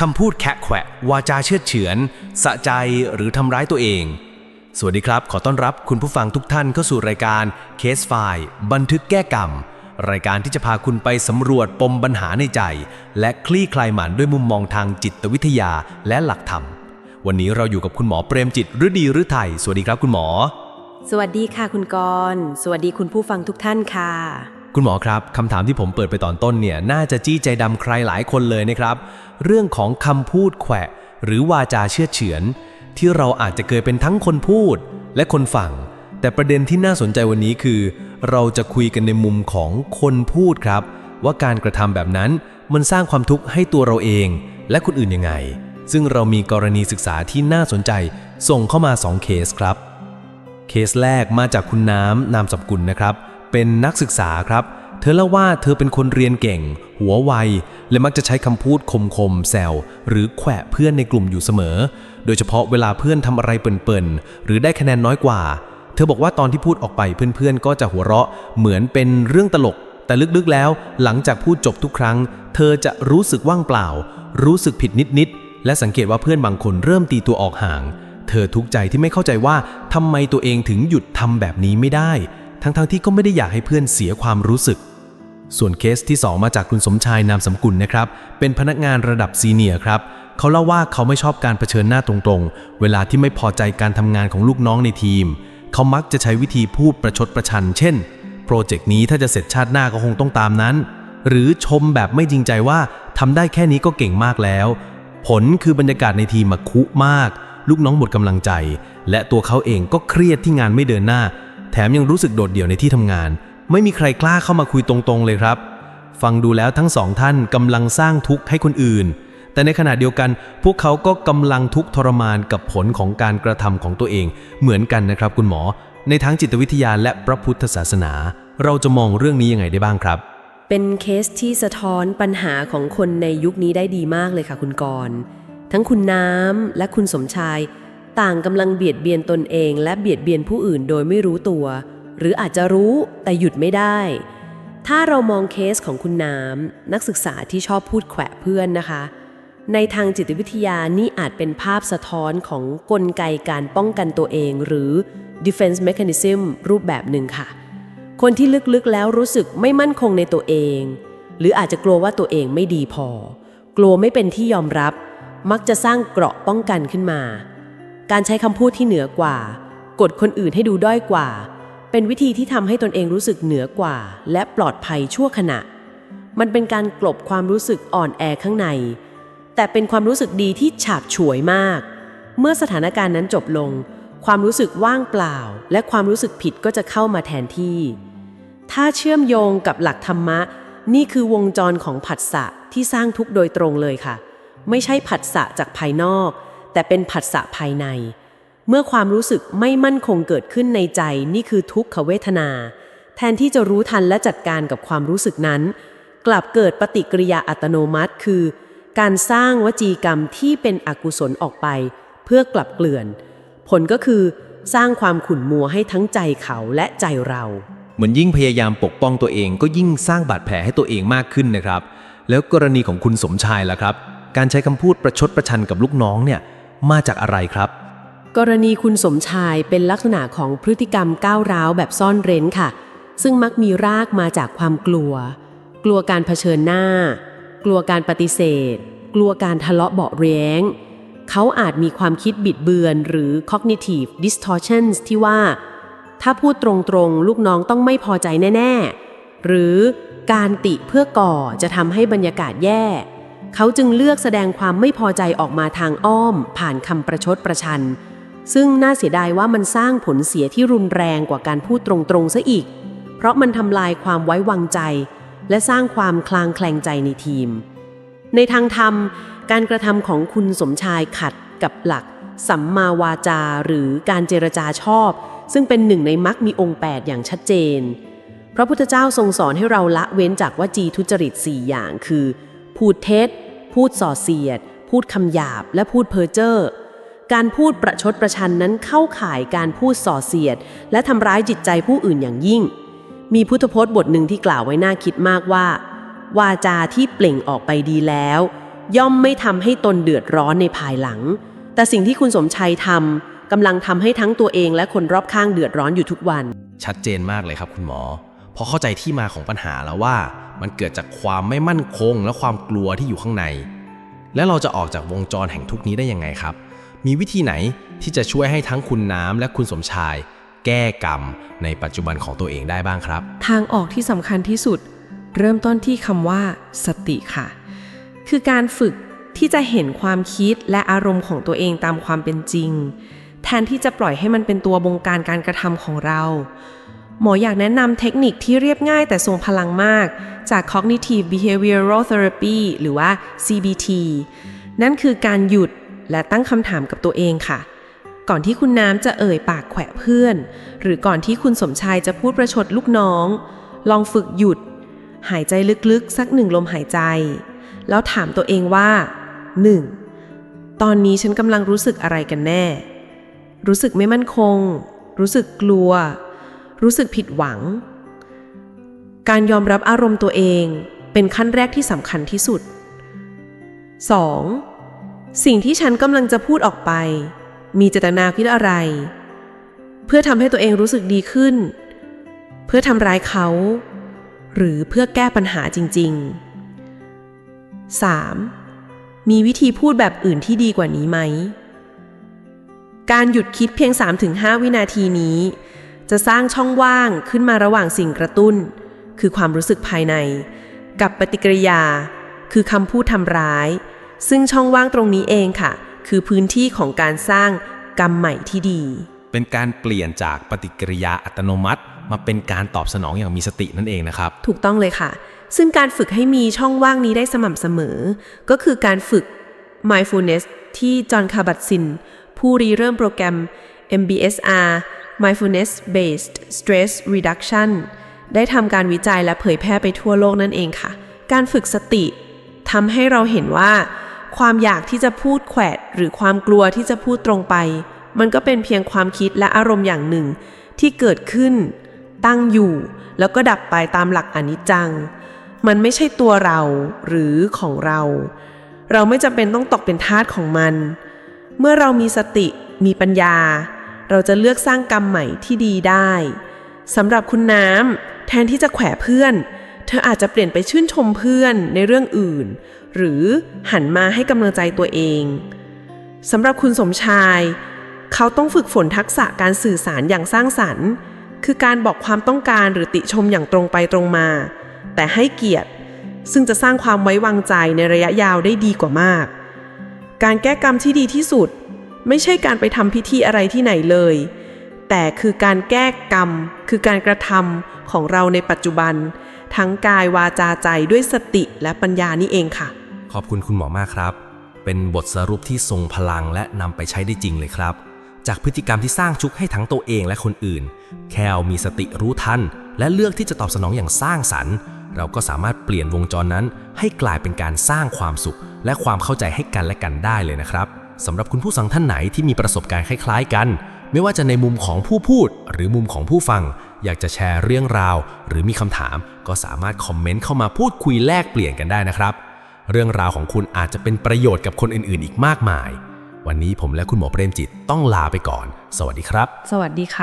คำพูดแคะแขวะวาจาเชื่อเฉือน สะใจหรือทำร้ายตัวเอง สวัสดีครับ ขอต้อนรับคุณผู้ฟังทุกท่านเข้าสู่รายการเคสไฟล์บันทึกแก้กรรม รายการที่จะพาคุณไปสำรวจปมปัญหาในใจ และคลี่คลายมันด้วยมุมมองทางจิตวิทยาและหลักธรรม วันนี้เราอยู่กับคุณหมอเปรมจิตฤดีฤทัยสวัสดีครับคุณหมอ สวัสดีค่ะคุณกรณ์สวัสดีคุณผู้ฟังทุกท่านค่ะ คุณหมอครับคำถามที่ผมเปิดไปตอนต้นเนี่ยน่าจะจี้ใจดำใครหลายคนเลยนะครับ เรื่องของคำพูดแขวะ หรือวาจาเชื่อเฉือน ที่เราอาจจะเคยเป็นทั้งคนพูดและคนฟังแต่ประเด็นที่น่าสนใจวันนี้คือ เราจะคุยกันในมุมของคนพูดครับ ว่าการกระทำแบบนั้นมันสร้างความทุกข์ให้ตัวเราเอง และคนอื่นยังไง ซึ่งเรามีกรณีศึกษาที่น่าสนใจ ส่งเข้ามาสองเคสครับ เคสแรกมาจากคุณน้ำนามสกุลนะครับ เป็นนักศึกษาครับ เธอเล่าว่าเธอเป็นคนเรียนเก่ง หัวไว และมักจะใช้คำพูดคมๆแซวหรือแขวะเพื่อนในกลุ่มอยู่เสมอ โดยเฉพาะเวลาเพื่อนทำอะไรเปิ่นๆ หรือได้คะแนนน้อยกว่า เธอบอกว่าตอนที่พูดออกไปเพื่อนๆ ก็จะหัวเราะเหมือนเป็นเรื่องตลก แต่ลึกๆแล้ว หลังจากพูดจบทุกครั้ง เธอจะรู้สึกว่างเปล่า รู้สึกผิดนิดๆ และสังเกตว่าเพื่อนบางคนเริ่มตีตัวออกห่าง เธอทุกข์ใจที่ไม่เข้าใจว่าทำไมตัวเองถึงหยุดทำแบบนี้ไม่ได้ ทั้งๆที่ก็ไม่ได้อยากให้เพื่อนเสียความรู้สึก ส่วนเคสที่ 2 มาจากคุณสมชายนามสมกุลนะครับ เป็นพนักงานระดับซีเนียร์ครับ เขาเล่าว่าเขาไม่ชอบการเผชิญหน้าตรงๆ เวลาที่ไม่พอใจการทำงานของลูกน้องในทีม เขามักจะใช้วิธีพูดประชดประชัน เช่น โปรเจกต์นี้ถ้าจะเสร็จชาติหน้าก็คงต้องตามนั้น หรือชมแบบไม่จริงใจว่าทำได้แค่นี้ก็เก่งมากแล้ว ผลคือบรรยากาศในทีมมาคุมาก ลูกน้องหมดกำลังใจ และตัวเขาเองก็เครียดที่งานไม่เดินหน้า แถมยังรู้สึกโดดเดี่ยวในที่ทำงาน ไม่มีใครกล้าเข้ามาคุยตรงๆเลยครับ ฟังดูแล้วทั้งสองท่านกำลังสร้างทุกข์ให้คนอื่น แต่ในขณะเดียวกัน พวกเขาก็กำลังทุกข์ทรมานกับผลของการกระทำของตัวเอง เหมือนกันนะครับคุณหมอ ในทั้งจิตวิทยาและพระพุทธศาสนา เราจะมองเรื่องนี้ยังไงได้บ้างครับ เป็นเคสที่สะท้อนปัญหาของคนในยุคนี้ได้ดีมากเลยค่ะคุณกรณ์ทั้งคุณน้ำและคุณสมชาย ต่างกำลังเบียดเบียนตนเอง และเบียดเบียนผู้อื่นโดยไม่รู้ตัว หรืออาจจะรู้แต่หยุดไม่ได้ ถ้าเรามองเคสของคุณน้ำนักศึกษาที่ชอบพูดแขวะเพื่อนนะคะ ในทางจิตวิทยานี่อาจเป็นภาพสะท้อนของกลไกการป้องกันตัวเอง หรือ defense mechanism รูปแบบหนึ่งค่ะ คนที่ลึกๆแล้วรู้สึกไม่มั่นคงในตัวเอง หรืออาจจะกลัวว่าตัวเองไม่ดีพอ กลัวไม่เป็นที่ยอมรับ มักจะสร้างเกราะป้องกันขึ้นมา การใช้คำพูดที่เหนือกว่า กดคนอื่นให้ดูด้อยกว่า เป็นวิธีที่ทำให้ตนเองรู้สึกเหนือกว่า และปลอดภัยชั่วขณะ มันเป็นการกลบความรู้สึกอ่อนแอข้างใน แต่เป็นความรู้สึกดีที่ฉาบฉวยมาก เมื่อสถานการณ์นั้นจบลง ความรู้สึกว่างเปล่า และความรู้สึกผิดก็จะเข้ามาแทนที่ ถ้าเชื่อมโยงกับหลักธรรมะ นี่คือวงจรของผัสสะที่สร้างทุกโดยตรงเลยค่ะ ไม่ใช่ผัสสะจากภายนอก แต่เป็นผัสสะภายใน เมื่อความรู้สึกไม่มั่นคงเกิดขึ้นในใจนี่คือทุกขเวทนา แทนที่จะรู้ทันและจัดการกับความรู้สึกนั้น กลับเกิดปฏิกิริยาอัตโนมัติ คือ การสร้างวจีกรรมที่เป็นอกุศลออกไป เพื่อกลับเกลื่อน ผลก็คือ สร้างความขุ่นมัวให้ทั้งใจเขาและใจเราเหมือนยิ่งพยายามปกป้องตัวเองก็ยิ่งสร้างบาดแผลให้ตัวเองมากขึ้นนะครับ แล้วกรณีของคุณสมชายล่ะครับ การใช้คำพูดประชดประชันกับลูกน้องเนี่ย มาจากอะไรครับ กรณีคุณสมชายเป็นลักษณะของพฤติกรรมก้าวร้าวแบบซ่อนเร้นค่ะ ซึ่งมักมีรากมาจากความกลัว กลัวการเผชิญหน้า กลัวการปฏิเสธ กลัวการทะเลาะเบาะแย้งเขาอาจมีความคิดบิดเบือนหรือ cognitive distortions ที่ว่า ถ้าพูดตรงๆ ลูกน้องต้องไม่พอใจแน่ ๆ หรือการติเพื่อก่อจะทำให้บรรยากาศแย่ เขาจึงเลือกแสดงความไม่พอใจออกมาทางอ้อม ผ่านคำประชดประชัน ซึ่งน่าเสียดายว่ามันสร้างผลเสียที่รุนแรงกว่าการพูดตรงๆซะอีก เพราะมันทำลายความไว้วางใจ และสร้างความคลางแคลงใจในทีม ในทางธรรม การกระทำของคุณสมชายขัดกับหลัก สัมมาวาจาหรือการเจรจาชอบ ซึ่งเป็นหนึ่งในมรรคมีองค์ 8 อย่างชัดเจน พระพุทธเจ้าทรงสอนให้เราละเว้นจากวจีทุจริต4อย่างคือ พูดเท็จ พูดส่อเสียด พูดคำหยาบและพูดเพ้อเจ้อการพูดประชดประชันนั้นเข้าข่ายการพูดส่อเสียด และทำร้ายจิตใจผู้อื่นอย่างยิ่ง มีพุทธพจน์บทหนึ่งที่กล่าวไว้น่าคิดมากว่า วาจาที่เปล่งออกไปดีแล้ว ย่อมไม่ทำให้ตนเดือดร้อนในภายหลัง แต่สิ่งที่คุณสมชัยทำกำลังทำให้ทั้งตัวเองและคนรอบข้างเดือดร้อนอยู่ทุกวัน ชัดเจนมากเลยครับคุณหมอ พอเข้าใจที่มาของปัญหาแล้วว่า มันเกิดจากความไม่มั่นคงและความกลัวที่อยู่ข้างใน แล้วเราจะออกจากวงจรแห่งทุกนี้ได้ยังไงครับ มีวิธีไหนที่จะช่วยให้ทั้งคุณน้ำและคุณสมชาย แก้กรรมในปัจจุบันของตัวเองได้บ้างครับ ทางออกที่สำคัญที่สุด เริ่มต้นที่คำว่า สติค่ะ คือการฝึกที่จะเห็นความคิดและอารมณ์ของตัวเองตามความเป็นจริง แทนที่จะปล่อยให้มันเป็นตัวบงการการกระทำของเรา หมออยากแนะนำเทคนิคที่เรียบง่ายแต่ทรงพลังมาก จาก Cognitive Behavioral Therapy หรือว่า CBT นั่นคือการหยุดและตั้งคำถามกับตัวเองค่ะ ก่อนที่คุณน้ำจะเอ่ยปากแขวะเพื่อน หรือก่อนที่คุณสมชายจะพูดประชดลูกน้อง ลองฝึกหยุด หายใจลึกๆ สักหนึ่งลมหายใจ แล้วถามตัวเองว่า 1. ตอนนี้ฉันกำลังรู้สึกอะไรกันแน่ รู้สึกไม่มั่นคง รู้สึกกลัว รู้สึกผิดหวัง การยอมรับอารมณ์ตัวเองเป็นขั้นแรกที่สำคัญที่สุด 2. สิ่งที่ฉันกำลังจะพูดออกไป มีเจตนาคิดอะไร เพื่อทำให้ตัวเองรู้สึกดีขึ้น เพื่อทำร้ายเขา หรือเพื่อแก้ปัญหาจริง ๆ 3. มีวิธีพูดแบบอื่นที่ดีกว่านี้ไหม การหยุดคิดเพียง 3-5 วินาทีนี้ จะสร้างช่องว่างขึ้นมาระหว่างสิ่งกระตุ้น คือความรู้สึกภายใน กับปฏิกิริยา คือคำพูดทำร้าย ซึ่งช่องว่างตรงนี้เองค่ะ คือพื้นที่ของการสร้างกรรมใหม่ที่ดี เป็นการเปลี่ยนจากปฏิกิริยาอัตโนมัติ มาเป็นการตอบสนองอย่างมีสตินั่นเองนะครับ ถูกต้องเลยค่ะ ซึ่งการฝึกให้มีช่องว่างนี้ได้สม่ำเสมอ ก็คือการฝึก mindfulness ที่จอห์นคาบัตซิน ผู้ริเริ่มโปรแกรม MBSR mindfulness based stress reduction ได้ทำการวิจัยและเผยแพร่ไปทั่วโลกนั่นเองค่ะ การฝึกสติทำให้เราเห็นว่า ความอยากที่จะพูดแขวดหรือความกลัวที่จะพูดตรงไป มันก็เป็นเพียงความคิดและอารมณ์อย่างหนึ่ง ที่เกิดขึ้น ตั้งอยู่ แล้วก็ดับไปตามหลักอนิจจัง มันไม่ใช่ตัวเราหรือของเรา เราไม่จำเป็นต้องตกเป็นทาสของมัน เมื่อเรามีสติมีปัญญา เราจะเลือกสร้างกรรมใหม่ที่ดีได้สำหรับคุณน้ำแทนที่จะแขวะเพื่อน เธออาจจะเปลี่ยนไปชื่นชมเพื่อนในเรื่องอื่น หรือหันมาให้กำลังใจตัวเองสำหรับคุณสมชาย เขาต้องฝึกฝนทักษะการสื่อสารอย่างสร้างสรรค์ คือการบอกความต้องการหรือติชมอย่างตรงไปตรงมา แต่ให้เกียรติ ซึ่งจะสร้างความไว้วางใจในระยะยาวได้ดีกว่ามาก การแก้กรรมที่ดีที่สุด ไม่ใช่การไปทำพิธีอะไรที่ไหนเลย แต่คือการแก้กรรม คือการกระทำของเราในปัจจุบัน ทั้งกายวาจาใจด้วยสติและปัญญานี่เองค่ะ ขอบคุณคุณหมอมากครับ เป็นบทสรุปที่ทรงพลังและนำไปใช้ได้จริงเลยครับ จากพฤติกรรมที่สร้างชุกให้ทั้งตัวเองและคนอื่น แค่มีสติรู้ทัน และเลือกที่จะตอบสนองอย่างสร้างสรรค์เราก็สามารถเปลี่ยนวงจรนั้นให้กลายเป็นการสร้างความสุข และความเข้าใจให้กันและกันได้เลยนะครับ สำหรับคุณผู้ฟังท่านไหนที่มีประสบการณ์คล้าย ๆ กัน ไม่ว่าจะในมุมของผู้พูด หรือมุมของผู้ฟัง อยากจะแชร์เรื่องราว หรือมีคำถาม ก็สามารถคอมเมนต์เข้ามาพูดคุยแลกเปลี่ยนกันได้นะครับ เรื่องราวของคุณอาจจะเป็นประโยชน์กับคนอื่นๆ อีกมากมาย วันนี้ผมและคุณหมอเปรมจิตต้องลาไปก่อน สวัสดีครับ สวัสดีค่ะ